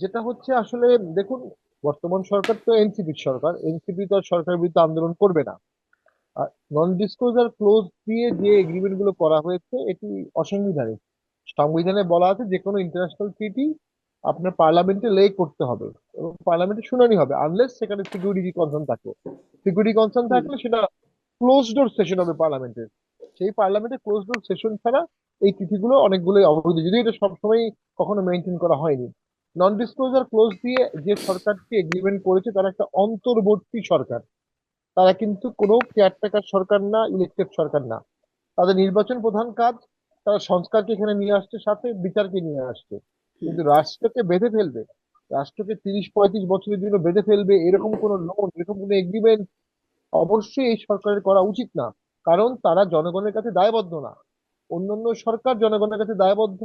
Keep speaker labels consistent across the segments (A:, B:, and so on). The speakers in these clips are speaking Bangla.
A: যেটা হচ্ছে আসলে দেখুন বর্তমান সরকার তো এনসিপির সরকার। এনসিপি তো আর সরকারের বিরুদ্ধে আন্দোলন করবে না। নন ডিসক্লোজার ক্লোজ দিয়ে যে এগ্রিমেন্টগুলো করা হয়েছে এটি অসাংবিধানিক। সংবিধানে বলা আছে যে কোনো ইন্টারন্যাশনাল ট্রিটি আপনার পার্লামেন্টে লে করতে হবে এবং পার্লামেন্টে শুনানি হবে আনলেস সেখানে সিকিউরিটি কনসার্ন থাকে। সিকিউরিটি কনসার্ন থাকলে সেটা ক্লোজ ডোর সেশন হবে পার্লামেন্টের সেই পার্লামেন্টে ক্লোজ ডোর সেশন ছাড়া এই চিঠিগুলো অনেকগুলোই অবৈধ যদি এটা সবসময় কখনো মেনটেন করা হয়নি। নন ডিসক্লোজার ক্লোজ দিয়ে যে সরকারটি এগ্রিমেন্ট করেছে, তারা একটা অন্তর্বর্তী সরকার। তারা কিন্তু কোনো কেয়ারটেকার সরকার না ইলেকটেড সরকার না। তাদের নির্বাচন প্রধান কাজ, তারা সংস্কারকে এখানে নিয়ে আসছে, সাথে বিচারকে নিয়ে আসছে। কিন্তু রাষ্ট্রকে বেঁধে ফেলবে, রাষ্ট্রকে তিরিশ, পঁয়ত্রিশ বছরের জন্য বেঁধে ফেলবে, এরকম কোনো লোন এরকম কোনো এগ্রিমেন্ট অবশ্যই এই সরকারের করা উচিত না। কারণ তারা জনগণের কাছে দায়বদ্ধ না। অন্যান্য সরকার জনগণের কাছে দায়বদ্ধ,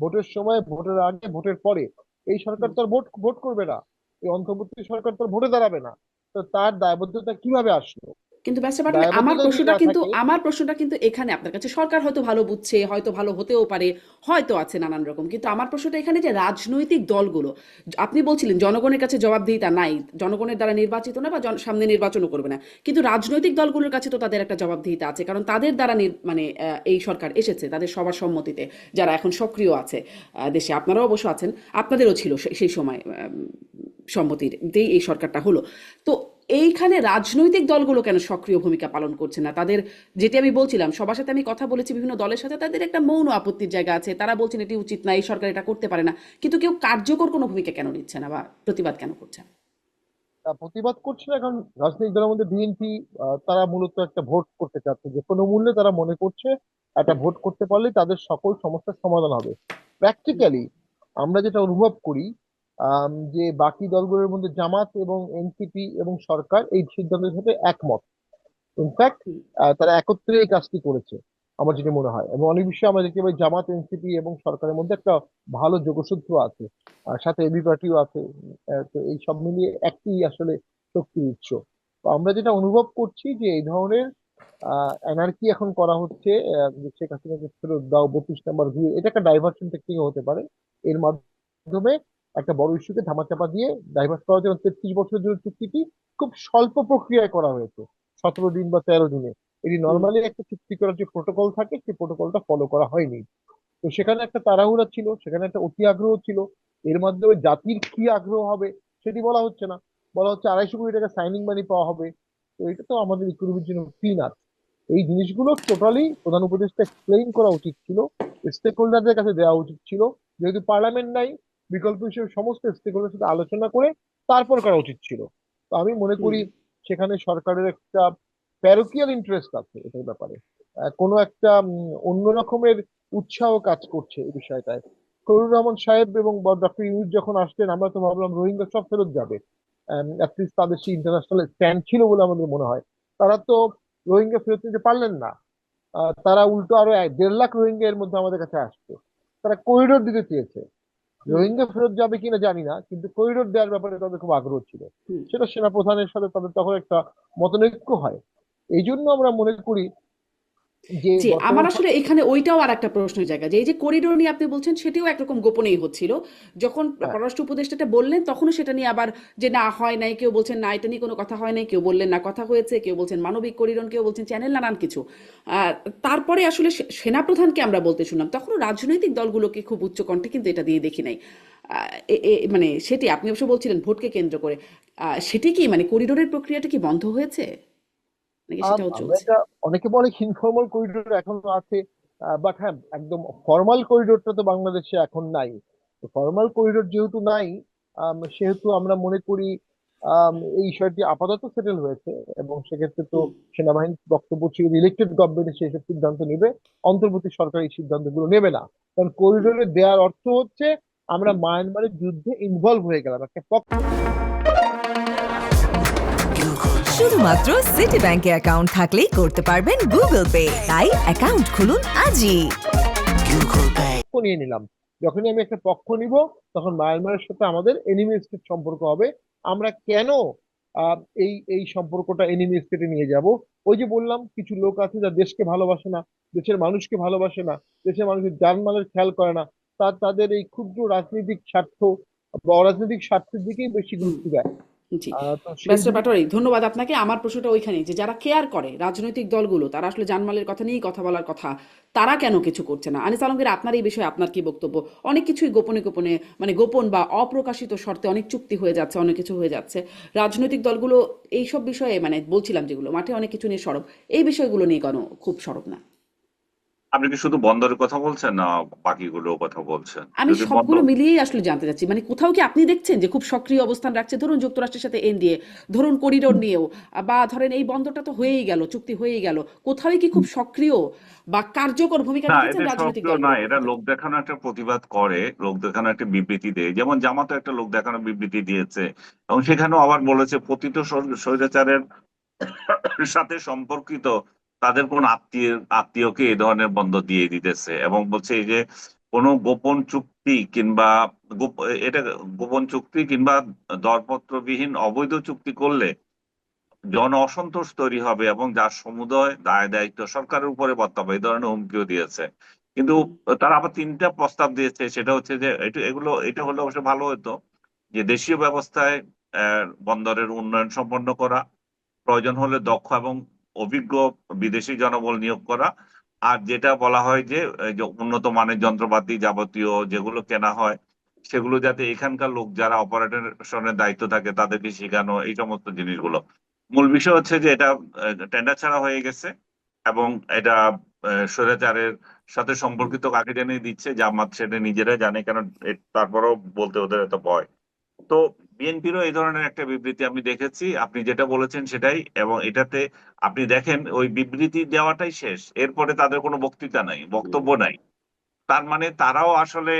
A: ভোটের সময়, ভোটের আগে, ভোটের পরে। এই সরকার তো ভোট ভোট করবে না। এই অন্তর্বর্তী সরকার তো ভোটে দাঁড়াবে না। তো তার দায়বদ্ধতা কীভাবে আসলো?
B: কিন্তু ব্যাপারটা পাঠালে আমার প্রশ্নটা কিন্তু আমার প্রশ্নটা কিন্তু এখানে আপনার কাছে সরকার হয়তো ভালো বুঝছে হয়তো ভালো হতেও পারে হয়তো আছে নানান রকম কিন্তু আমার প্রশ্নটা এখানে যে রাজনৈতিক দলগুলো আপনি বলছিলেন জনগণের কাছে জবাবদিহিতা নাই জনগণের দ্বারা নির্বাচিত না বা সামনে নির্বাচনও করবে না কিন্তু রাজনৈতিক দলগুলোর কাছে তো তাদের একটা জবাবদিহিতা আছে কারণ তাদের দ্বারা মানে আহ, এই সরকার এসেছে তাদের সবার সম্মতিতে যারা এখন সক্রিয় আছে দেশে আপনারাও অবশ্য আছেন আপনাদেরও ছিল সেই সময় সম্মতিতেই এই সরকারটা হলো তো এইখানে রাজনৈতিক দলগুলো কেন সক্রিয় ভূমিকা পালন করছে না? তাদের যেটি আমি বলছিলাম, সবার সাথে আমি কথা বলেছি বিভিন্ন দলের সাথে, তাদের একটা মৌন আপত্তির জায়গা আছে। তারা বলছেন এটি উচিত না, এই সরকার এটা করতে পারে না। কিন্তু কেউ কার্যকর কোনো ভূমিকা কেন নিচ্ছে না বা প্রতিবাদ কেন করছে না?
A: প্রতিবাদ করছে না, কারণ রাজনৈতিক দলের মধ্যে বিএনপি তারা মূলত একটা ভোট করতে চাচ্ছে। যে কোনো মূল্যে তারা মনে করছে একটা ভোট করতে পারলে তাদের সকল সমস্যার সমাধান হবে। প্র্যাকটিক্যালি আমরা যেটা অনুভব করি যে বাকি দলগুলোর মধ্যে জামাত এবং এনসিপি এবং সরকার এই সিদ্ধান্তের সাথে একমত। ইনফ্যাক্ট। তারা একত্রে এই কাজটি করেছে, আমার যেটা মনে হয়। এবং অনেক বিষয়ে আমরা দেখতে পাই জামাত, এনসিপি এবং সরকারের মধ্যে একটা ভালো যোগসূত্র আছে, আর সাথে এবি পার্টিও আছে তো এই সব মিলিয়ে একটি আসলে শক্তির উৎস। আমরা যেটা অনুভব করছি যে এই ধরনের এনার্কি এখন করা হচ্ছে শেখ হাসিনাকে ফেরত দাও, বত্রিশ নাম্বার ভিউ এটা একটা ডাইভার্সন টেকনিক হতে পারে। এর মাধ্যমে একটা বড় ইস্যুকে ধামাচাপা দিয়ে ডাইভার্স করার জন্য তেত্রিশ বছরের জন্য চুক্তিটি খুব স্বল্প প্রক্রিয়ায় করা হয়েছে। সতেরো দিন বা তেরো দিনে। এটি নর্মালি একটা চুক্তি করার যে প্রোটোকল থাকে, সেই প্রোটোকলটা ফলো করা হয়নি। তো সেখানে একটা তাড়াহুড়া ছিল, সেখানে একটা অতি আগ্রহ ছিল। এর মাধ্যমে জাতির কি আগ্রহ হবে সেটি বলা হচ্ছে না। বলা হচ্ছে আড়াইশো কোটি টাকা সাইনিং মানি পাওয়া হবে। তো এটা তো আমাদের ইকোনমির জন্য পিনাট এই জিনিসগুলো টোটালি প্রধান উপদেষ্টা এক্সপ্লেইন করা উচিত ছিল। স্টেক হোল্ডারদের কাছে দেওয়া উচিত ছিল। যেহেতু পার্লামেন্ট নাই বিকল্প হিসেবে সমস্ত স্টেক হোল্ডার সাথে আলোচনা করে তারপর করা উচিত ছিল। তো আমি মনে করি সেখানে সরকারের একটা প্যারোকিয়াল ইন্টারেস্ট আছে এটার ব্যাপারে। কোনো একটা অন্য রকমের উৎসাহ কাজ করছে এই বিষয়টায়। ফজলুর রহমান সাহেব এবং ডক্টর ইউনুস যখন আসলেন আমরা তো ভাবলাম রোহিঙ্গা সব ফেরত যাবে। অ্যাটলিস্ট তাদের সেই ইন্টারন্যাশনাল স্ট্যান্ড ছিল বলে আমাদের মনে হয়। তারা তো রোহিঙ্গা ফেরত নিতে পারলেন না। তারা উল্টো আরও এক দেড় লাখ রোহিঙ্গা এর মধ্যে আমাদের কাছে আসছে। তারা করিডোর দিতে চেয়েছে। রোহিঙ্গা ফেরত যাবে কিনা জানি না কিন্তু করিডোর দেওয়ার ব্যাপারে তাদের খুব আগ্রহ ছিল। সেটা সেনা প্রধানের সাথে তাদের তখন একটা মতনৈক্য হয়। এই জন্য আমরা মনে করি যে
B: জি আমার আসলে এখানে ওইটাও আর একটা প্রশ্নের জায়গা যে এই যে করিডোর নিয়ে আপনি বলছেন সেটিও একরকম গোপনেই হচ্ছিল। যখন
A: হ্যাঁ।
B: পররাষ্ট্র উপদেষ্টাটা বললেন তখনও সেটা নিয়ে আবার যে না হয় নাই কেউ বলছেন না এটা নিয়ে কোনো কথা হয় নাই কেউ বললেন না কথা হয়েছে কেউ বলছেন মানবিক করিডোর কেউ বলছেন চ্যানেল নানান কিছু। তারপরে আসলে সেনাপ্রধানকে আমরা বলতে শুনলাম তখনও রাজনৈতিক দলগুলোকে খুব উচ্চ কণ্ঠে কিন্তু এটা দিয়ে দেখি নাই। মানে সেটি আপনি অবশ্য বলছিলেন ভোটকে কেন্দ্র করে। আহ, সেটি কি মানে করিডোরের প্রক্রিয়াটা কি বন্ধ হয়েছে?
A: অনেকে বলে ইনফর্মাল করিডোর এখনও আছে বাট হ্যাঁ একদম ফর্মাল করিডোরটা তো বাংলাদেশে এখন নাই। ফর্মাল করিডোর যেহেতু নাই সেহেতু আমরা মনে করি এই বিষয়টি আপাতত সেটেল হয়েছে এবং সেক্ষেত্রে তো
B: হুম।
A: সেনাবাহিনীর বক্তব্য ছিল ইলেকটেড গভর্নমেন্ট সেসব সিদ্ধান্ত নেবে অন্তর্বর্তী সরকার এই সিদ্ধান্তগুলো নেবে না। কারণ করিডোরে দেওয়ার অর্থ হচ্ছে আমরা মায়ানমারের যুদ্ধে ইনভলভ হয়ে গেলাম একটা পক্ষ
C: শুধুমাত্র সিটি ব্যাংকে অ্যাকাউন্ট থাকলেই করতে পারবেন গুগল পে তাই অ্যাকাউন্ট খুলুন আজই।
A: নিয়ে নিলাম। যখনই আমি একটা পক্ষ নিব তখন মায়ানমারের সাথে আমাদের এনিমি স্টেট সম্পর্ক হবে। আমরা কেন এই এই সম্পর্কটা এনিমি স্টেটে নিয়ে যাব? ওই যে বললাম কিছু লোক আছে যা দেশকে ভালোবাসে না দেশের মানুষকে ভালোবাসে না দেশের মানুষের জানমালের খেয়াল করে না। তার তাদের এই ক্ষুদ্র রাজনৈতিক স্বার্থ বা অরাজনৈতিক স্বার্থের দিকেই বেশি গুরুত্ব দেয়।
B: জি। ব্যারিস্টার পাটোয়ারি ধন্যবাদ আপনাকে। আমার প্রশ্নটা ওইখানেই যে যারা কেয়ার করে রাজনৈতিক দলগুলো তারা আসলে জানমালের কথা নিয়েই কথা বলার কথা তারা কেন কিছু করছে না? আনিস আলমগীর আপনার এই বিষয়ে আপনার কি বক্তব্য? অনেক কিছুই গোপনে গোপনে মানে গোপন বা অপ্রকাশিত শর্তে অনেক চুক্তি হয়ে যাচ্ছে অনেক কিছু হয়ে যাচ্ছে। রাজনৈতিক দলগুলো এইসব বিষয়ে মানে বলছিলাম যেগুলো মাঠে অনেক কিছু নিয়ে সরব। এই বিষয়গুলো নিয়ে কেন খুব সরব না।
D: আপনি কি শুধু বন্দরের কথা বলছেন না বাকিগুলো কথা বলছেন?
B: আমি
D: যদি
B: সবগুলো মিলিয়েই আসলে জানতে চাচ্ছি। মানে কোথাও কি আপনি দেখছেন যে খুব সক্রিয় অবস্থান রাখছে? ধরুন যুক্তরাষ্ট্রের সাথে এনডিএ ধরুন করিডোর নিয়েও বা ধরেন এই বন্দরটা তো হয়েই গেল চুক্তি হয়েই গেল। কোথাও কি খুব সক্রিয় বা কার্যকর ভূমিকা
D: না
B: রেখেছেন
D: এটা
B: রাজনৈতিক
D: সক্রিয়
B: দলগুলো?
D: নয় এরা লোক দেখানো একটা প্রতিবাদ করে লোক দেখানো একটা বিবৃতি দেয়। যেমন জামাতো একটা লোক দেখানো বিবৃতি দিয়েছে এবং সেখানেও আবার বলেছে পতিত স্বৈ- স্বৈরাচারের সাথে সম্পর্কিত তাদের কোন আত্মীয়, আত্মীয়কে এই ধরনের বন্ধ দিয়ে দিতেছে এবং বলছে এই যে কোনো গোপন চুক্তি কিংবা এটা গোপন চুক্তি কিংবা দরপত্রবিহীন অবৈধ চুক্তি করলে জন অসন্তোষ তৈরি হবে এবং যার সমুদয় দায় দায়িত্ব সরকারের উপরে বর্তাবে, এই ধরনের হুমকিও দিয়েছে। কিন্তু তারা আবার তিনটা প্রস্তাব দিয়েছে, সেটা হচ্ছে যে এগুলো, এটা হলে অবশ্য ভালো হতো যে দেশীয় ব্যবস্থায় বন্দরের উন্নয়ন সম্পন্ন করা প্রয়োজন হলে দক্ষ এবং অভিজ্ঞ বিদেশি জনবল নিয়োগ করা, আর যেটা বলা হয় যে উন্নত মানের যন্ত্রপাতি যাবতীয় যেগুলো কেনা হয়, সেগুলো যাতে এখানকার লোক যারা অপারেশনের দায়িত্ব থাকে তাদেরকে শেখানো, এই সমস্ত জিনিসগুলো। মূল বিষয় হচ্ছে যে এটা টেন্ডার ছাড়া হয়ে গেছে এবং এটা স্বৈরাচারের সাথে সম্পর্কিত কাকে জানিয়ে দিচ্ছে, জামাত সেটা নিজেরা জানে, কেন তারপরেও বলতে ওদের এত ভয়। তো বিএনপিরও এই ধরনের একটা বিবৃতি আমি দেখেছি। আপনি যেটা বলেছেন সেটাই এবং এটাতে আপনি দেখেন ওই বিবৃতি দেওয়াটাই শেষ। এরপরে তাদের কোনো বক্তৃতা নাই বক্তব্য নাই। তার মানে তারাও আসলে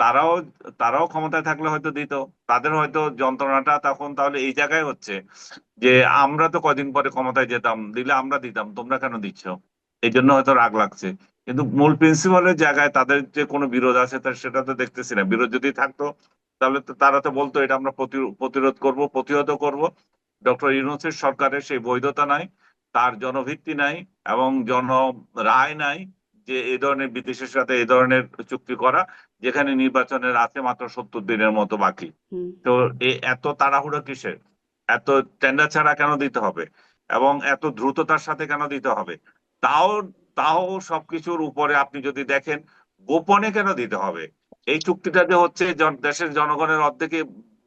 D: তারাও তারাও ক্ষমতায় থাকলে হয়তো দিত। তাদের হয়তো যন্ত্রণাটা তখন তাহলে এই জায়গায় হচ্ছে যে আমরা তো কদিন পরে ক্ষমতায় যেতাম দিলে আমরা দিতাম তোমরা কেন দিচ্ছ? এই জন্য হয়তো রাগ লাগছে। কিন্তু মূল প্রিন্সিপালের জায়গায় তাদের যে কোনো বিরোধ আছে তা সেটা তো দেখতেছি না। বিরোধ যদি থাকতো তাহলে তো তারা তো বলতো এটা আমরা প্রতি- প্রতিরোধ করব প্রতিহত করব। ডক্টর ইউনুসের সরকারের সেই বৈধতা নাই তার জনভিত্তি নাই এবং জন রায় নাই যে এই ধরনের বিদেশের সাথে এই ধরনের চুক্তি করা যেখানে নির্বাচনের আছে মাত্র সত্তর দিনের মতো বাকি। তো এ এত তাড়াহুড়ো কিসের? এত টেন্ডার ছাড়া কেন দিতে হবে? এবং এত দ্রুততার সাথে কেন দিতে হবে? তাও তাও সবকিছুর উপরে আপনি যদি দেখেন গোপনে কেন দিতে হবে? এই চুক্তিটা যে হচ্ছে দেশের জনগণের অর্ধেকে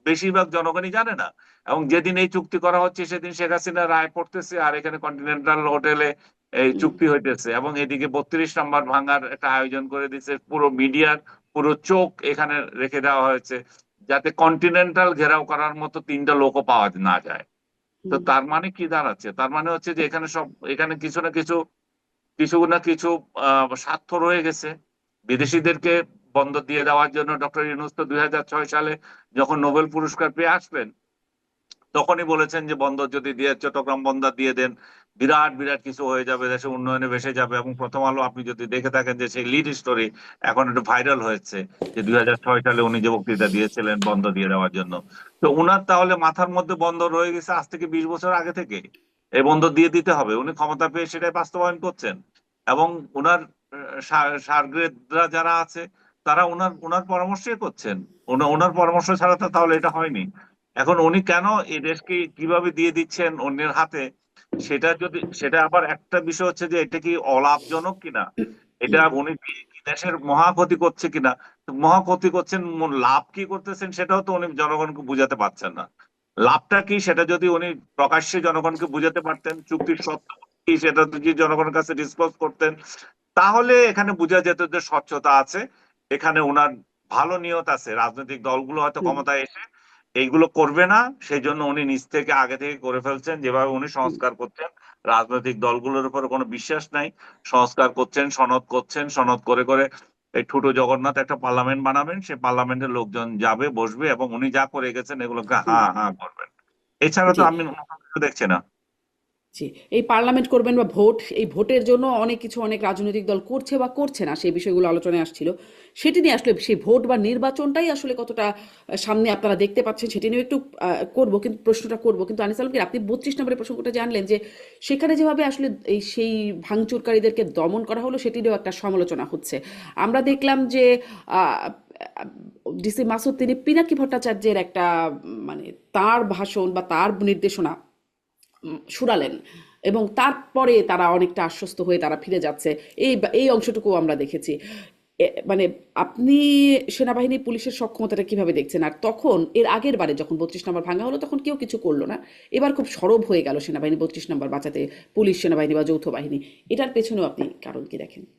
D: বেশিরভাগ জনগণই জানে না। এবং যেদিন এই চুক্তি করা হচ্ছে সেদিন শেখ হাসিনা রায় পড়তেছে আর এখানে কন্টিনেন্টাল হোটেলে এই চুক্তি হইতেছে। এবং এদিকে বত্রিশ নাম্বার ভাঙার একটা আয়োজন করে দিচ্ছে পুরো মিডিয়ার পুরো চোখ এখানে রেখে দেওয়া হয়েছে যাতে কন্টিনেন্টাল ঘেরাও করার মতো তিনটা লোকও পাওয়া না যায়। তো তার মানে কি দাঁড়াচ্ছে? তার মানে হচ্ছে যে এখানে সব এখানে কিছু না কিছু কিছু না কিছু আহ, স্বার্থ রয়ে গেছে। বিদেশিদেরকে বন্ধ দিয়ে দেওয়ার জন্য ডক্টর ইউনুস তো দুই হাজার ছয় সালে যখন নোবেল পুরস্কার পেয়ে আসবেন তখনই বলেছেন যে বন্দর যদি দিয়ে চট্টগ্রাম বন্দর দিয়ে দেন, বিরাট বিরাট কিছু হয়ে যাবে, দেশে উন্নয়নে ভেসে যাবে এবং প্রথম আলো আপনি যদি দেখে থাকেন যে সেই লিড স্টোরি এখন একটু ভাইরাল হয়েছে, যে দুই হাজার ছয় সালে উনি যে বক্তৃতা দিয়েছিলেন বন্ধ দিয়ে দেওয়ার জন্য। তো উনার তাহলে মাথার মধ্যে বন্ধ রয়ে গেছে আজ থেকে বিশ বছর আগে থেকে। এই বন্ধ দিয়ে দিতে হবে। উনি ক্ষমতা পেয়ে সেটাই বাস্তবায়ন করছেন। এবং উনার সারগ্রেদরা যারা আছে তারা ওনার ওনার পরামর্শই করছেন। ওনার পরামর্শ ছাড়া তো তাহলে এটা হয়নি। এখন উনি কেন এই দেশকে কীভাবে দিয়ে দিচ্ছেন অন্যের হাতে, সেটা যদি, সেটা আবার একটা বিষয় হচ্ছে যে এটা কি অলাভজনক কিনা? এটা উনি দেশের মহা ক্ষতি করছে কিনা? মহা ক্ষতি করছেন লাভ কি করতেছেন সেটাও তো উনি জনগণকে বুঝাতে পারছেন না। লাভটা কি সেটা যদি উনি প্রকাশ্যে জনগণকে বুঝাতে পারতেন, চুক্তির সত্য কি সেটা যদি জনগণের কাছে ডিসক্লোজ করতেন, তাহলে এখানে বোঝা যেত যে স্বচ্ছতা আছে। এখানে ওনার ভালো নিয়ত আছে রাজনৈতিক দলগুলো হয়তো ক্ষমতায় এসে এইগুলো করবে না সেই জন্য উনি নিজ থেকে আগে থেকে করে ফেলছেন যেভাবে উনি সংস্কার করছেন রাজনৈতিক দলগুলোর উপরে কোনো বিশ্বাস নাই সংস্কার করছেন সনদ করছেন সনদ করে করে এই ঠুটো জগন্নাথ একটা পার্লামেন্ট বানাবেন সে পার্লামেন্টের লোকজন যাবে বসবে এবং উনি যা করে গেছেন এগুলোকে হা হা করবেন। এছাড়া তো আমি দেখছি না।
B: জি, এই পার্লামেন্ট করবেন বা ভোট, এই ভোটের জন্য অনেক কিছু অনেক রাজনৈতিক দল করছে বা করছে না, সেই বিষয়গুলো আলোচনায় আসছিল। সেটি নিয়ে আসলে সেই ভোট বা নির্বাচনটাই আসলে কতটা সামনে আপনারা দেখতে পাচ্ছেন সেটি নিয়ে একটু করব, কিন্তু প্রশ্নটা করব। কিন্তু আনিস আলমগীর, আপনি বত্রিশ নম্বরের প্রসঙ্গটা জানলেন যে সেখানে যেভাবে আসলে এই সেই ভাঙচুরকারীদেরকে দমন করা হলো সেটিরও একটা সমালোচনা হচ্ছে। আমরা দেখলাম যে ডিসি মাসুদ, তিনি পিনাকি ভট্টাচার্যের একটা মানে তার ভাষণ বা তার নির্দেশনা শুনালেন এবং তারপরে তারা অনেকটা আশ্বস্ত হয়ে তারা ফিরে যাচ্ছে। এই এই অংশটুকু আমরা দেখেছি। মানে আপনি সেনাবাহিনী পুলিশের সক্ষমতাটা কীভাবে দেখছেন? আর তখন, এর আগের বারে যখন বত্রিশ নম্বর ভাঙা হলো, তখন কেউ কিছু করল না। এবার খুব সরব হয়ে গেল সেনাবাহিনী বত্রিশ নম্বর বাঁচাতে, পুলিশ, সেনাবাহিনী বা যৌথ বাহিনী। এটার পেছনেও আপনি কারণ কি দেখেন?